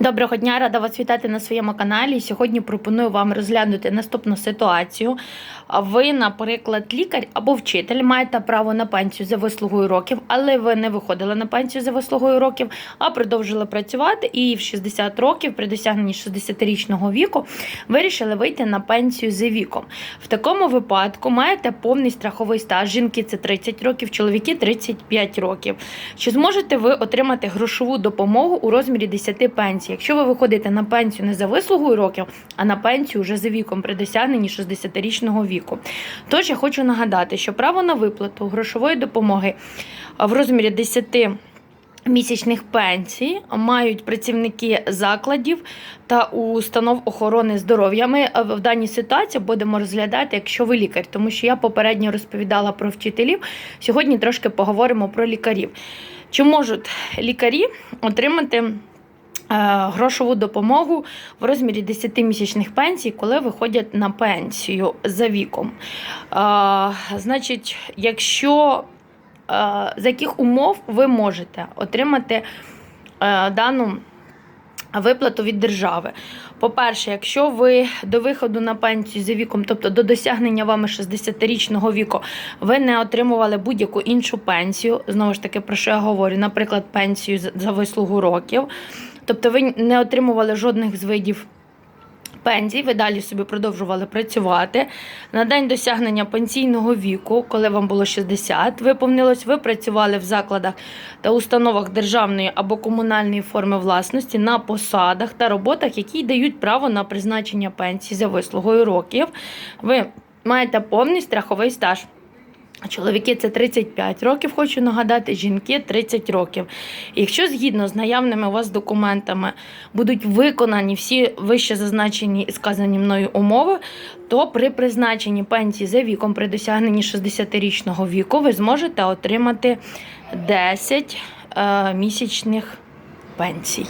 Доброго дня, рада вас вітати на своєму каналі. Сьогодні пропоную вам розглянути наступну ситуацію. Ви, наприклад, лікар або вчитель, маєте право на пенсію за вислугою років, але ви не виходили на пенсію за вислугою років, а продовжили працювати і в 60 років, при досягненні 60-річного віку, вирішили вийти на пенсію за віком. В такому випадку маєте повний страховий стаж. Жінки це 30 років, чоловіки 35 років. Чи зможете ви отримати грошову допомогу у розмірі 10 пенсій? Якщо ви виходите на пенсію не за вислугою років, а на пенсію вже за віком при досягненні 60-річного віку. Тож я хочу нагадати, що право на виплату грошової допомоги в розмірі 10 Місячних пенсій мають працівники закладів та установ охорони здоров'я. Ми в даній ситуації будемо розглядати, якщо ви лікар, тому що я попередньо розповідала про вчителів. Сьогодні трошки поговоримо про лікарів. Чи можуть лікарі отримати грошову допомогу в розмірі 10 місячних пенсій, коли виходять на пенсію за віком? Е, Значить, якщо е, за яких умов ви можете отримати е, дану виплату від держави. По-перше, якщо ви до виходу на пенсію за віком, тобто до досягнення вами 60-річного віку, ви не отримували будь-яку іншу пенсію, знову ж таки, про що я говорю, наприклад, пенсію за вислугу років, тобто ви не отримували жодних з видів пенсій, ви далі собі продовжували працювати. На день досягнення пенсійного віку, коли вам було 60, виповнилось, ви працювали в закладах та установах державної або комунальної форми власності на посадах та роботах, які дають право на призначення пенсії за вислугою років. Ви маєте повний страховий стаж. Чоловіки це 35 років, хочу нагадати, жінки 30 років. Якщо згідно з наявними у вас документами будуть виконані всі вище зазначені і сказані мною умови, то при призначенні пенсії за віком при досягненні 60-річного віку ви зможете отримати 10 е, місячних пенсій.